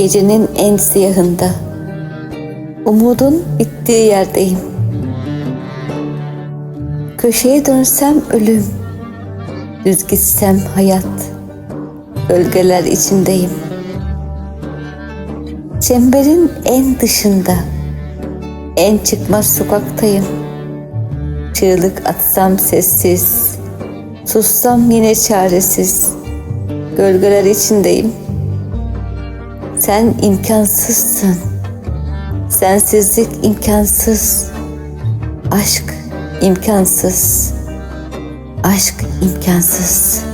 Gecenin en siyahında. Umudun bittiği yerdeyim. Köşeye dönsem ölüm. Düz gitsem hayat. Gölgeler içindeyim. Çemberin en dışında. En çıkmaz sokaktayım. Çığlık atsam sessiz. Sussam yine çaresiz. Gölgeler içindeyim. Sen imkansızsın. Sensizlik imkansız. Aşk imkansız. Aşk imkansız.